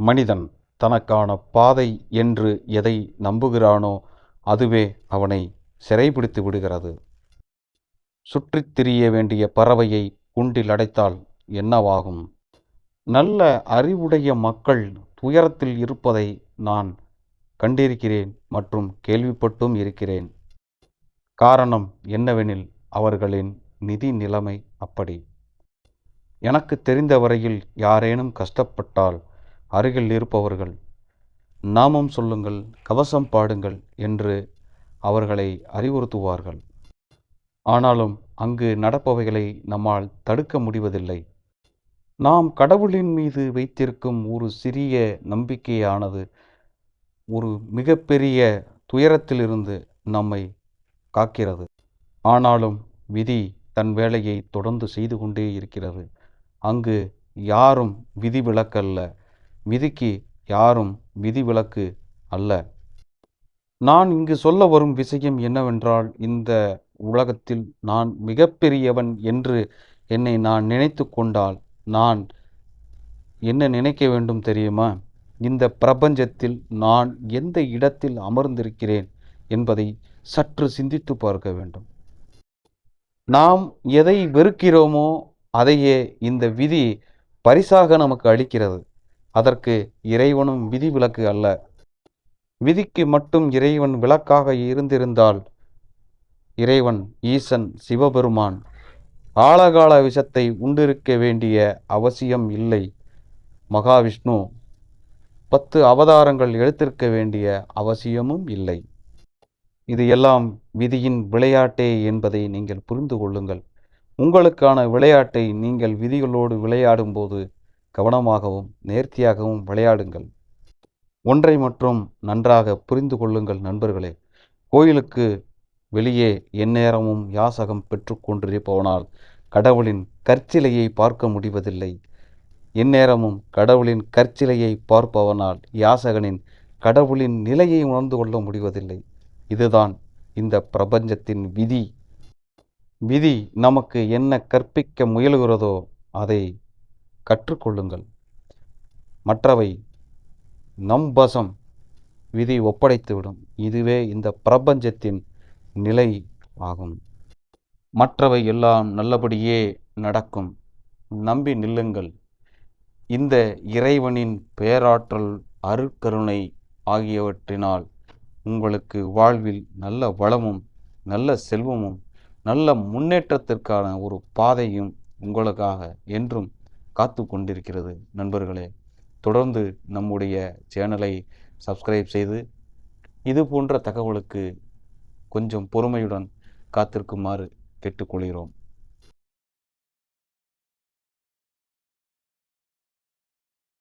மனிதன் தனக்கான பாதை என்று எதை நம்புகிறானோ அதுவே அவனை சிறைபிடித்து விடுகிறது. சுற்றித் திரிய வேண்டிய பறவையை குண்டில் அடைத்தால் என்னவாகும்? நல்ல அறிவுடைய மக்கள் துயரத்தில் இருப்பதை நான் கண்டிருக்கிறேன் மற்றும் கேள்விப்பட்டும் இருக்கிறேன். காரணம் என்னவெனில் அவர்களின் நிதி நிலைமை அப்படி. எனக்கு தெரிந்த வரையில் யாரேனும் கஷ்டப்பட்டால் அருகில் இருப்பவர்கள் நாமம் சொல்லுங்கள் கவசம் பாடுங்கள் என்று அவர்களை அறிவுறுத்துவார்கள். ஆனாலும் அங்கு நடப்பவைகளை நம்மால் தடுக்க முடிவதில்லை. நாம் கடவுளின் மீது வைத்திருக்கும் ஒரு சிறிய நம்பிக்கையானது ஒரு மிகப்பெரிய துயரத்திலிருந்து நம்மை காக்கிறது. ஆனாலும் விதி தன் வேலையை தொடர்ந்து செய்து கொண்டே இருக்கிறது. அங்கு யாரும் விதி விலக்கல்ல விதிக்கு யாரும் விதிவிலக்கு அல்ல. நான் இங்கு சொல்ல வரும் விஷயம் என்னவென்றால் இந்த உலகத்தில் நான் மிகப்பெரியவன் என்று என்னை நான் நினைத்து கொண்டால் நான் என்ன நினைக்க வேண்டும் தெரியுமா? இந்த பிரபஞ்சத்தில் நான் எந்த இடத்தில் அமர்ந்திருக்கிறேன் என்பதை சற்று சிந்தித்து பார்க்க வேண்டும். நாம் எதை வெறுக்கிறோமோ அதையே இந்த விதி பரிசாக நமக்கு அளிக்கிறது. அதற்கு இறைவனும் விதிவிலக்கு அல்ல. விதிக்கு மட்டும் இறைவன் விளக்காக இருந்திருந்தால் இறைவன் ஈசன் சிவபெருமான். ஆழகால விஷத்தை உண்டிருக்க வேண்டிய அவசியம் இல்லை. மகாவிஷ்ணு பத்து அவதாரங்கள் எடுத்திருக்க வேண்டிய அவசியமும் இல்லை. இது எல்லாம் விதியின் விளையாட்டே என்பதை நீங்கள் புரிந்து கொள்ளுங்கள். உங்களுக்கான விளையாட்டை நீங்கள் விதிகளோடு விளையாடும்போது கவனமாகவும் நேர்த்தியாகவும் விளையாடுங்கள். ஒன்றை மற்றும் நன்றாக புரிந்து கொள்ளுங்கள் நண்பர்களே. கோயிலுக்கு வெளியே எந்நேரமும் யாசகம் பெற்றுக்கொண்டிருப்பவனால் கடவுளின் கற்சிலையை பார்க்க முடிவதில்லை. எந்நேரமும் கடவுளின் கற்சிலையை பார்ப்பவனால் யாசகனின் கடவுளின் நிலையை உணர்ந்து கொள்ள முடிவதில்லை. இதுதான் இந்த பிரபஞ்சத்தின் விதி. விதி நமக்கு என்ன கற்பிக்க முயலுகிறதோ அதை கற்றுக்கொள்ளுங்கள். மற்றவை நம் வசம் விதி ஒப்படைத்துவிடும். இதுவே இந்த பிரபஞ்சத்தின் நிலை ஆகும். மற்றவை எல்லாம் நல்லபடியே நடக்கும். நம்பி நில்லுங்கள். இந்த இறைவனின் பேராற்றல் அருட்கருணை ஆகியவற்றினால் உங்களுக்கு வாழ்வில் நல்ல வளமும் நல்ல செல்வமும் நல்ல முன்னேற்றத்திற்கான ஒரு பாதையும் உங்களுக்காக என்றும் காத்து கொண்டிருக்கிறது. நண்பர்களே தொடர்ந்து நம்முடைய சேனலை சப்ஸ்கிரைப் செய்து இது போன்ற தகவலுக்கு கொஞ்சம் பொறுமையுடன் காத்திருக்குமாறு கேட்டுக்கொள்கிறோம்.